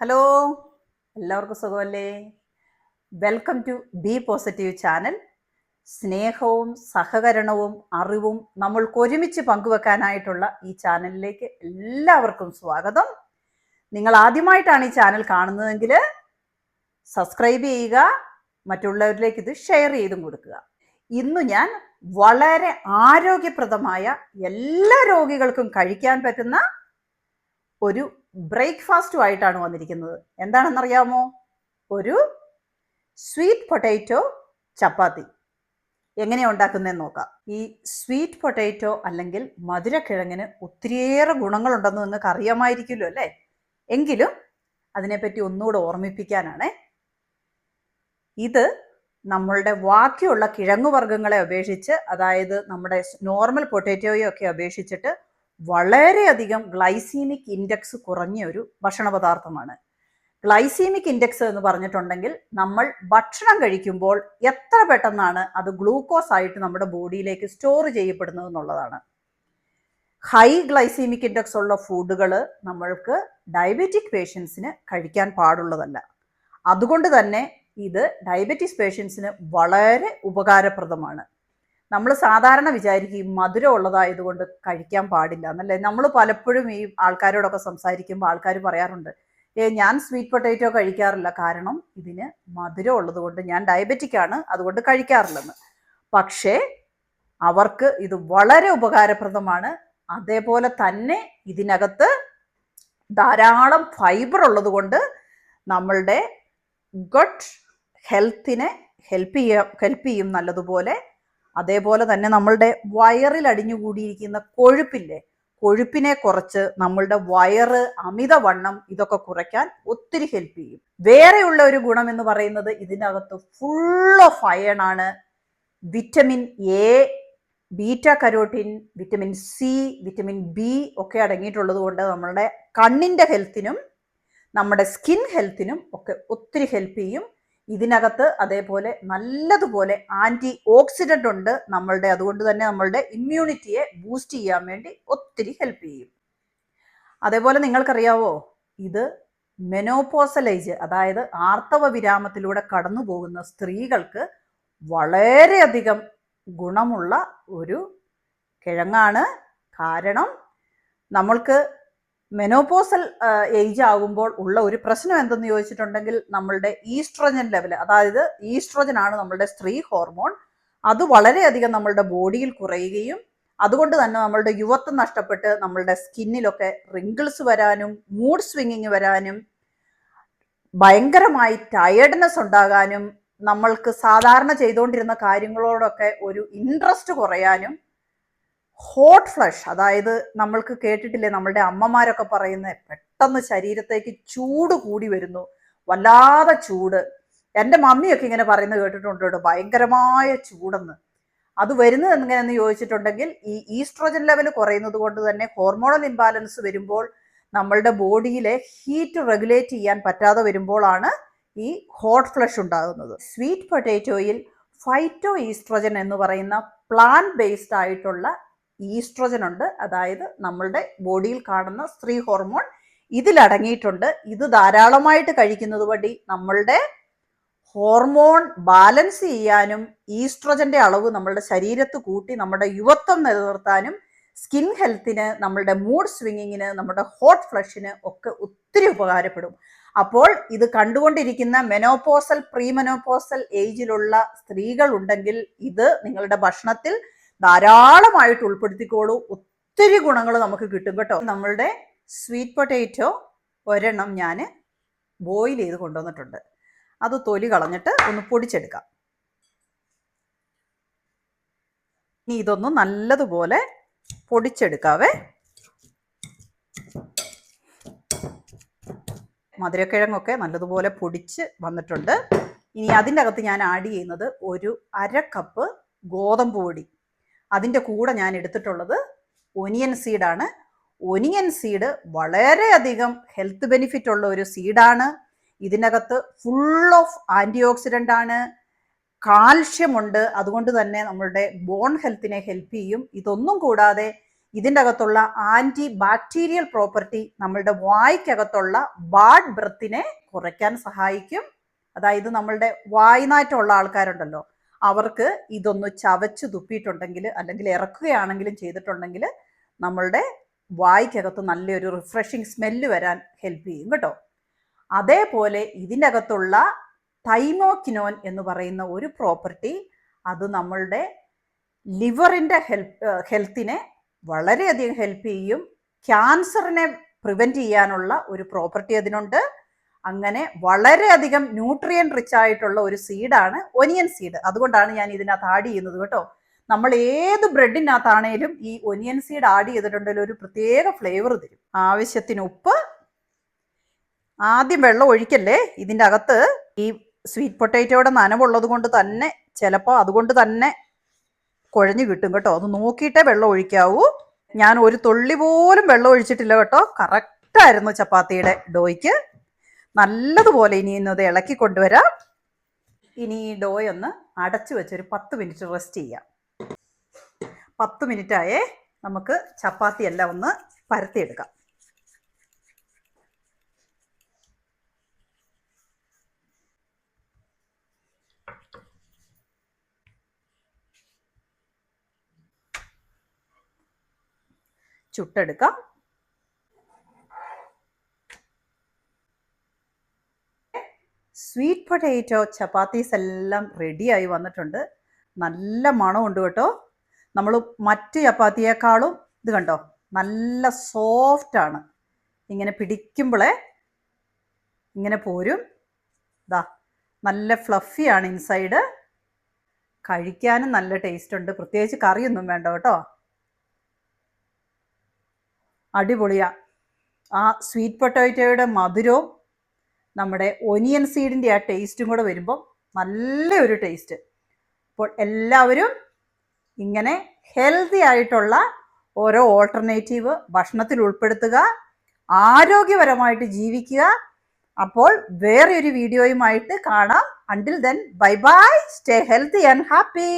Hello എല്ലാവർക്കും സുഖമല്ലേ? Welcome to B positive channel സ്നേഹവും സഹകരണവും അറിവും നമ്മൾക്ക് ഒരുമിച്ച് പങ്കുവെക്കാനായിട്ടുള്ള ഈ ചാനലിലേക്ക് എല്ലാവർക്കും സ്വാഗതം. നിങ്ങൾ ആദ്യമായിട്ടാണ് ഈ ചാനൽ കാണുന്നതെങ്കിൽ സബ്സ്ക്രൈബ് ചെയ്യുക മറ്റുള്ളവരിലേക്ക് ഇത് ഷെയർ ചെയ്തും കൊടുക്കുക. ഇന്ന് ഞാൻ വളരെ ആരോഗ്യപ്രദമായ എല്ലാ രോഗികൾക്കും കഴിക്കാൻ പറ്റുന്ന ഒരു ബ്രേക്ക്ഫാസ്റ്റുമായിട്ടാണ് വന്നിരിക്കുന്നത്. എന്താണെന്നറിയാമോ? ഒരു സ്വീറ്റ് പൊട്ടാറ്റോ ചപ്പാത്തി. എങ്ങനെയാണ് ഉണ്ടാക്കുന്നതെന്ന് നോക്കാം. ഈ സ്വീറ്റ് പൊട്ടാറ്റോ അല്ലെങ്കിൽ മധുരക്കിഴങ്ങിന് ഒത്തിരിയേറെ ഗുണങ്ങളുണ്ടെന്ന് നിങ്ങൾക്ക് അറിയാമായിരിക്കുമല്ലോ അല്ലേ? എങ്കിലും അതിനെപ്പറ്റി ഒന്നുകൂടെ ഓർമ്മിപ്പിക്കാനാണ്. ഇത് നമ്മളുടെ ബാക്കിയുള്ള കിഴങ്ങുവർഗങ്ങളെ അപേക്ഷിച്ച് അതായത് നമ്മുടെ നോർമൽ പൊട്ടേറ്റോയൊക്കെ അപേക്ഷിച്ചിട്ട് വളരെയധികം ഗ്ലൈസീമിക് ഇൻഡെക്സ് കുറഞ്ഞ ഒരു ഭക്ഷണ പദാർത്ഥമാണ് ഗ്ലൈസീമിക് ഇൻഡെക്സ് എന്ന് പറഞ്ഞിട്ടുണ്ടെങ്കിൽ നമ്മൾ ഭക്ഷണം കഴിക്കുമ്പോൾ എത്ര പെട്ടെന്നാണ് അത് ഗ്ലൂക്കോസ് ആയിട്ട് നമ്മുടെ ബോഡിയിലേക്ക് സ്റ്റോർ ചെയ്യപ്പെടുന്നത് എന്നുള്ളതാണ്. ഹൈ ഗ്ലൈസീമിക് ഇൻഡെക്സ് ഉള്ള ഫുഡുകൾ നമ്മൾക്ക് ഡയബറ്റിക് പേഷ്യൻസിന് കഴിക്കാൻ പാടുള്ളതല്ല. അതുകൊണ്ട് തന്നെ ഇത് ഡയബറ്റിസ് പേഷ്യൻസിന് വളരെ ഉപകാരപ്രദമാണ്. നമ്മൾ സാധാരണ വിചാരിക്കും ഈ മധുരം ഉള്ളതായതുകൊണ്ട് കഴിക്കാൻ പാടില്ല എന്നല്ലേ? നമ്മൾ പലപ്പോഴും ഈ ആൾക്കാരോടൊക്കെ സംസാരിക്കുമ്പോൾ ആൾക്കാർ പറയാറുണ്ട് ഏ ഞാൻ സ്വീറ്റ് പൊട്ടേറ്റോ കഴിക്കാറില്ല. കാരണം ഇതിന് മധുരം ഉള്ളത് കൊണ്ട് ഞാൻ ഡയബറ്റിക് ആണ് അതുകൊണ്ട് കഴിക്കാറില്ലെന്ന്. പക്ഷേ അവർക്ക് ഇത് വളരെ ഉപകാരപ്രദമാണ്. അതേപോലെ തന്നെ ഇതിനകത്ത് ധാരാളം ഫൈബർ ഉള്ളത് കൊണ്ട് നമ്മളുടെ ഗട്ട് ഹെൽത്തിനെ ഹെൽപ്പ് ചെയ്യാം ഹെൽപ്പ് ചെയ്യും നല്ലതുപോലെ. അതേപോലെ തന്നെ നമ്മളുടെ വയറിൽ അടിഞ്ഞുകൂടിയിരിക്കുന്ന കൊഴുപ്പില്ലേ? കൊഴുപ്പിനെ കുറച്ച് നമ്മളുടെ വയറ് അമിതവണ്ണം ഇതൊക്കെ കുറയ്ക്കാൻ ഒത്തിരി ഹെൽപ്പ് ചെയ്യും. വേറെയുള്ള ഒരു ഗുണം എന്ന് പറയുന്നത് ഇതിനകത്ത് ഫുൾ ഓഫ് അയൺ ആണ്. Vitamin A beta carotene vitamin C vitamin B ഒക്കെ അടങ്ങിയിട്ടുള്ളത് കൊണ്ട് നമ്മളുടെ കണ്ണിന്റെ ഹെൽത്തിനും നമ്മുടെ സ്കിൻ ഹെൽത്തിനും ഒക്കെ ഒത്തിരി ഹെൽപ്പ് ചെയ്യും. ഇതിനകത്ത് അതേപോലെ നല്ലതുപോലെ ആന്റി ഓക്സിഡന്റ് ഉണ്ട് നമ്മളുടെ അതുകൊണ്ട് തന്നെ നമ്മളുടെ ഇമ്മ്യൂണിറ്റിയെ ബൂസ്റ്റ് ചെയ്യാൻ വേണ്ടി ഒത്തിരി ഹെൽപ്പ് ചെയ്യും. അതേപോലെ നിങ്ങൾക്കറിയാവോ ഇത് മെനോപോസലൈജ് അതായത് ആർത്തവ വിരാമത്തിലൂടെ കടന്നു പോകുന്ന സ്ത്രീകൾക്ക് വളരെയധികം ഗുണമുള്ള ഒരു കിഴങ്ങാണ്. കാരണം നമ്മൾക്ക് മെനോപോസൽ ഏജ് ആകുമ്പോൾ ഉള്ള ഒരു പ്രശ്നം എന്തെന്ന് ചോദിച്ചിട്ടുണ്ടെങ്കിൽ നമ്മളുടെ ഈസ്ട്രോജൻ ലെവൽ അതായത് ഈസ്ട്രോജൻ ആണ് നമ്മളുടെ സ്ത്രീ ഹോർമോൺ അത് വളരെയധികം നമ്മളുടെ ബോഡിയിൽ കുറയുകയും അതുകൊണ്ട് തന്നെ നമ്മളുടെ യുവത്വം നഷ്ടപ്പെട്ട് നമ്മളുടെ സ്കിന്നിലൊക്കെ റിങ്കിൾസ് വരാനും മൂഡ് സ്വിങ്ങിങ് വരാനും ഭയങ്കരമായി ടയേർഡ്നെസ് ഉണ്ടാകാനും നമ്മൾക്ക് സാധാരണ ചെയ്തുകൊണ്ടിരുന്ന കാര്യങ്ങളോടൊക്കെ ഒരു ഇൻട്രസ്റ്റ് കുറയാനും ഹോട്ട് ഫ്ലഷ് അതായത് നമ്മൾക്ക് കേട്ടിട്ടില്ലേ നമ്മളുടെ അമ്മമാരൊക്കെ പറയുന്നത് പെട്ടെന്ന് ശരീരത്തേക്ക് ചൂട് കൂടി വരുന്നു വല്ലാതെ ചൂട്. എന്റെ മമ്മിയൊക്കെ ഇങ്ങനെ പറയുന്നത് കേട്ടിട്ടുണ്ട് കേട്ടോ ഭയങ്കരമായ ചൂടെന്ന്. അത് വരുന്നത് എങ്ങനെയെന്ന് ചോദിച്ചിട്ടുണ്ടെങ്കിൽ ഈ ഈസ്ട്രോജൻ ലെവൽ കുറയുന്നത് കൊണ്ട് തന്നെ ഹോർമോണൽ ഇംബാലൻസ് വരുമ്പോൾ നമ്മളുടെ ബോഡിയിലെ ഹീറ്റ് റെഗുലേറ്റ് ചെയ്യാൻ പറ്റാതെ വരുമ്പോഴാണ് ഈ ഹോട്ട് ഫ്ലഷ് ഉണ്ടാകുന്നത്. സ്വീറ്റ് പൊട്ടേറ്റോയിൽ ഫൈറ്റോ ഈസ്ട്രോജൻ എന്ന് പറയുന്ന പ്ലാന്റ് ബേസ്ഡ് ആയിട്ടുള്ള ഈസ്ട്രോജൻ ഉണ്ട്. അതായത് നമ്മളുടെ ബോഡിയിൽ കാണുന്ന സ്ത്രീ ഹോർമോൺ ഇതിലടങ്ങിയിട്ടുണ്ട്. ഇത് ധാരാളമായിട്ട് കഴിക്കുന്നത് വഴി നമ്മളുടെ ഹോർമോൺ ബാലൻസ് ചെയ്യാനും ഈസ്ട്രോജന്റെ അളവ് നമ്മളുടെ ശരീരത്ത് കൂട്ടി നമ്മുടെ യുവത്വം നിലനിർത്താനും സ്കിൻ ഹെൽത്തിന് നമ്മളുടെ മൂഡ് സ്വിങ്ങിങ്ങിന് നമ്മുടെ ഹോട്ട് ഫ്ലഷിന് ഒക്കെ ഒത്തിരി ഉപകാരപ്പെടും. അപ്പോൾ ഇത് കണ്ടുകൊണ്ടിരിക്കുന്ന മെനോപോസൽ പ്രീമെനോപോസൽ ഏജിലുള്ള സ്ത്രീകൾ ഉണ്ടെങ്കിൽ ഇത് നിങ്ങളുടെ ഭക്ഷണത്തിൽ ധാരാളമായിട്ട് ഉൾപ്പെടുത്തിക്കോളൂ. ഒത്തിരി ഗുണങ്ങൾ നമുക്ക് കിട്ടും കേട്ടോ. നമ്മളുടെ സ്വീറ്റ് പൊട്ടേറ്റോ ഒരെണ്ണം ഞാൻ ബോയിൽ ചെയ്ത് കൊണ്ടുവന്നിട്ടുണ്ട്. അത് തൊലി കളഞ്ഞിട്ട് ഒന്ന് പൊടിച്ചെടുക്കാം. ഇനി ഇതൊന്ന് നല്ലതുപോലെ പൊടിച്ചെടുക്കാവേ. മധുരക്കിഴങ്ങൊക്കെ നല്ലതുപോലെ പൊടിച്ച് വന്നിട്ടുണ്ട്. ഇനി അതിന്റെ അകത്ത് ഞാൻ ആഡ് ചെയ്യുന്നത് ഒരു അര കപ്പ് ഗോതമ്പ് പൊടി. അതിന്റെ കൂടെ ഞാൻ എടുത്തിട്ടുള്ളത് ഒനിയൻ സീഡാണ് ഒനിയൻ സീഡ് വളരെയധികം ഹെൽത്ത് ബെനിഫിറ്റ് ഉള്ള ഒരു സീഡാണ് ഇതിനകത്ത് ഫുൾ ഓഫ് ആന്റി ഓക്സിഡന്റ് ആണ് കാൽഷ്യമുണ്ട് അതുകൊണ്ട് തന്നെ നമ്മളുടെ ബോൺ ഹെൽത്തിനെ ഹെൽപ്പ് ചെയ്യും. ഇതൊന്നും കൂടാതെ ഇതിന്റെ അകത്തുള്ള ആന്റി ബാക്ടീരിയൽ പ്രോപ്പർട്ടി നമ്മളുടെ വായ്ക്കകത്തുള്ള ബാഡ് ബ്രത്തിനെ കുറയ്ക്കാൻ സഹായിക്കും. അതായത് നമ്മളുടെ വായ്നാറ്റമുള്ള ആൾക്കാരുണ്ടല്ലോ. അവർക്ക് ഇതൊന്ന് ചവച്ച് തുപ്പിയിട്ടുണ്ടെങ്കിൽ അല്ലെങ്കിൽ ഇറക്കുകയാണെങ്കിലും ചെയ്തിട്ടുണ്ടെങ്കിൽ നമ്മളുടെ വായ്ക്കകത്ത് നല്ലൊരു റിഫ്രഷിങ് സ്മെല്ല് വരാൻ ഹെൽപ്പ് ചെയ്യും കേട്ടോ. അതേപോലെ ഇതിനകത്തുള്ള തൈമോക്കിനോൻ എന്ന് പറയുന്ന ഒരു പ്രോപ്പർട്ടി അത് നമ്മളുടെ ലിവറിന്റെ ഹെൽപ്പ് ഹെൽത്തിനെ വളരെയധികം ഹെൽപ്പ് ചെയ്യും. ക്യാൻസറിനെ പ്രിവെന്റ് ചെയ്യാനുള്ള ഒരു പ്രോപ്പർട്ടി അതിനുണ്ട്. അങ്ങനെ വളരെയധികം ന്യൂട്രിയൻ റിച്ച് ആയിട്ടുള്ള ഒരു സീഡാണ് ഒനിയൻ സീഡ് അതുകൊണ്ടാണ് ഞാൻ ഇതിനകത്ത് ആഡ് ചെയ്യുന്നത് കേട്ടോ. നമ്മൾ ഏത് ബ്രെഡിനകത്താണേലും ഈ ഒനിയൻ സീഡ് ആഡ് ചെയ്തിട്ടുണ്ടെങ്കിൽ ഒരു പ്രത്യേക ഫ്ലേവർ തരും. ആവശ്യത്തിന് ഉപ്പ് ആദ്യം വെള്ളം ഒഴിക്കല്ലേ? ഇതിന്റെ അകത്ത് ഈ സ്വീറ്റ് പൊട്ടേറ്റോയുടെ നനവുള്ളത് കൊണ്ട് തന്നെ ചിലപ്പോൾ അതുകൊണ്ട് തന്നെ കുഴഞ്ഞു കിട്ടും കേട്ടോ. അത് നോക്കിയിട്ടേ വെള്ളം ഒഴിക്കാവൂ. ഞാൻ ഒരു തുള്ളി പോലും വെള്ളം ഒഴിച്ചിട്ടില്ല കേട്ടോ. കറക്റ്റായിരുന്നു ചപ്പാത്തിയുടെ ഡോയ്ക്ക്. നല്ലതുപോലെ ഇനി ഇന്നത് ഇളക്കി കൊണ്ടുവരാം. ഇനി ഈ ഡോയ് ഒന്ന് അടച്ചു ഒരു പത്ത് മിനിറ്റ് റെസ്റ്റ് ചെയ്യാം. പത്ത് മിനിറ്റായേ നമുക്ക് ചപ്പാത്തി എല്ലാം ഒന്ന് പരത്തിയെടുക്കാം. ചുട്ടെടുക്കാം. സ്വീറ്റ് പൊട്ടേറ്റോ ചപ്പാത്തീസ് എല്ലാം റെഡിയായി വന്നിട്ടുണ്ട്. നല്ല മണമുണ്ട് കേട്ടോ. നമ്മൾ മറ്റ് ചപ്പാത്തിയേക്കാളും ഇത് കണ്ടോ നല്ല സോഫ്റ്റാണ് ഇങ്ങനെ പിടിക്കുമ്പോളെ ഇങ്ങനെ പോരും. ഇതാ നല്ല ഫ്ലഫിയാണ് ഇൻസൈഡ് കഴിക്കാനും നല്ല ടേസ്റ്റ് ഉണ്ട്. പ്രത്യേകിച്ച് കറിയൊന്നും വേണ്ട കേട്ടോ. അടിപൊളിയാ. ആ സ്വീറ്റ് പൊട്ടോറ്റോയുടെ മധുരവും നമ്മുടെ ഒനിയൻ സീഡിന്റെ ആ ടേസ്റ്റും കൂടെ വരുമ്പോൾ നല്ലൊരു ടേസ്റ്റ് അപ്പോൾ എല്ലാവരും ഇങ്ങനെ ഹെൽത്തി ആയിട്ടുള്ള ഓരോ ഓൾട്ടർനേറ്റീവ് ഭക്ഷണത്തിൽ ഉൾപ്പെടുത്തുക ആരോഗ്യപരമായിട്ട് ജീവിക്കുക. അപ്പോൾ വേറെ ഒരു വീഡിയോയുമായിട്ട് കാണാം. Until then bye bye stay healthy and happy